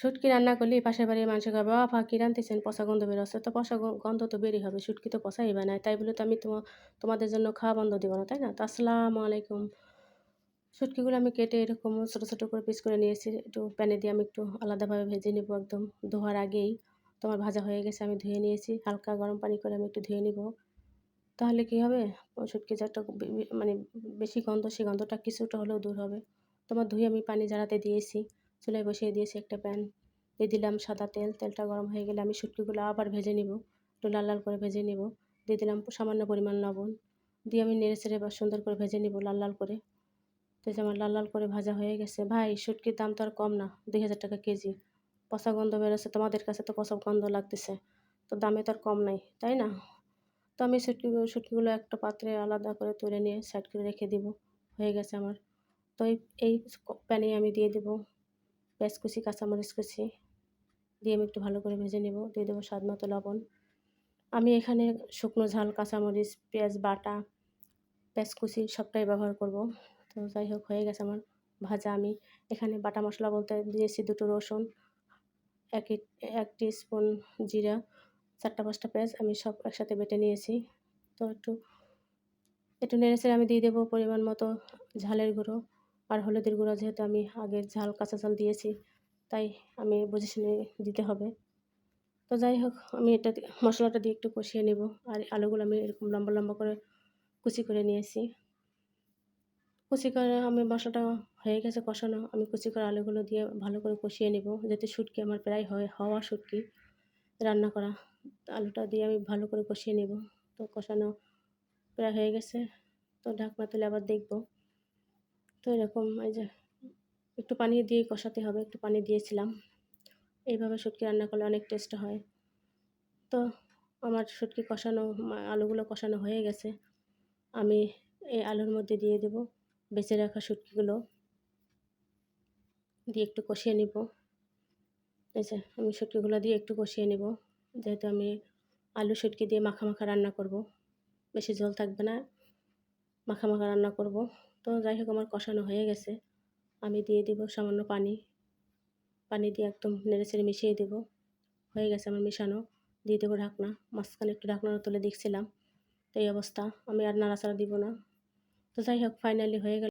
শুটকি রান্না করলে পাশের বাড়ির মানুষ কবে বাবা কী রান্তেছেন পচা গন্ধ বেরোচ্ছে তো পচা গন্ধ তো বেরই হবে, শুটকি তো পচাই বানায় তাই বলে তো আমি তোমা তোমাদের জন্য খাওয়া বন্ধ দেবো না, তাই না? তো আসসালামু আলাইকুম। শুটকিগুলো আমি কেটে এরকম ছোটো ছোটো করে পিস করে নিয়েছি। একটু প্যানে দিয়ে আমি একটু আলাদাভাবে ভেজে নেব একদম ধোয়ার আগেই। তোমার ভাজা হয়ে গেছে, আমি ধুয়ে নিয়েছি। হালকা গরম পানি করে আমি একটু ধুয়ে নিব। তাহলে কী হবে? শুটকি যে একটা বে- বে- মানে বেশি গন্ধ সেই গন্ধটা কিছুটা হলেও দূর হবে। তোমার ধুয়ে আমি পানি জ্বালাতে দিয়েছি। চুলায় বসিয়ে দিয়েছি একটা প্যান। দিয়ে দিলাম সাদা তেল, তেলটা গরম হয়ে গেলে আমি শুটকিগুলো আবার ভেজে নিব। একটু লাল লাল করে ভেজে নিব। দিয়ে দিলাম সামান্য পরিমাণ লবণ। দিয়ে আমি নেড়ে চেড়ে সুন্দর করে ভেজে নিব লাল লাল করে। তো আমার লাল লাল করে ভাজা হয়ে গেছে। ভাই, শুটকির দাম তো আর কম না, দুই হাজার টাকা কেজি। পচা গন্ধ বেরোচ্ছে, তোমাদের কাছে তো পচা গন্ধ লাগতেছে। তো দামে তো আর কম নাই, তাই না? তো আমি শুটকি, শুটকিগুলো একটা পাত্রে আলাদা করে তুলে নিয়ে সাইড করে রেখে দিব। হয়ে গেছে আমার। তো এই প্যানে আমি দিয়ে দেবো। পেঁয়াজ কুচি কাঁচামরিচ কুচি দিয়ে আমি একটু ভালো করে ভেজে নেব। দিয়ে দেবো স্বাদ মতো লবণ। আমি এখানে শুকনো ঝাল, কাঁচামরিচ, পেঁয়াজ, বাটা পেঁয়াজ কুচি সবটাই ব্যবহার করব। তো যাই হোক, হয়ে গেছে আমার ভাজা। আমি এখানে বাটা মশলা বলতে দিয়েছি দুটো রসুন, এক এক স্পুন জিরা, চারটা পাঁচটা পেঁয়াজ আমি সব একসাথে বেটে নিয়েছি। তো একটু একটু নেড়েছে আমি দিয়ে দেবো পরিমাণ মতো ঝালের গুঁড়ো। আর হলুদের গুঁড়ো যেহেতু আমি আগের ঝাল, কাঁচা ঝাল দিয়েছি, তাই আমি বুঝে শুনে দিতে হবে। তো যাই হোক, আমি এটা মশলাটা দিয়ে একটু কষিয়ে নেব। আর আলুগুলো আমি এরকম লম্বা লম্বা করে কুচি করে নিয়েছি। কুচি করে আমি মশলাটা হয়ে গেছে কষানো, আমি কুচি করে আলুগুলো দিয়ে ভালো করে কষিয়ে নেব, যাতে শুটকি আমার প্রায় হয়, হওয়া শুটকি রান্না করা। আলুটা দিয়ে আমি ভালো করে কষিয়ে নেব। তো কষানো প্রায় হয়ে গেছে। তো ঢাকনা তুলে আবার দেখব। তো এরকম এই যে একটু পানি দিয়ে কষাতে হবে, একটু পানি দিয়েছিলাম। এইভাবে শুটকি রান্না করলে অনেক টেস্ট হয়। তো আমার শুটকি কষানো আলুগুলো কষানো হয়ে গেছে। আমি এই আলুর মধ্যে দিয়ে দেব বেঁচে রাখা শুটকিগুলো। দিয়ে একটু কষিয়ে নিব। যে আমি শুটকিগুলো দিয়ে একটু কষিয়ে নেব। যেহেতু আমি আলু শুটকি দিয়ে মাখা মাখা রান্না করব, বেশি ঝোল থাকবে না। মাখা মাখা রান্না করব। তো যাই হোক আমার কষানো হয়ে গেছে। আমি দিয়ে দিব সামান্য পানি। পানি দিয়ে একদম নেড়ে চেড়ে মিশিয়ে দেব। হয়ে গেছে আমার মিশানো। দিয়ে দেবো ঢাকনা। মাঝখানে একটু ঢাকনার তুলে দেখছিলাম। তো এই অবস্থা। আমি আর নাড়াচাড়া দিব না। তো যাই হোক ফাইনালি হয়ে গেল।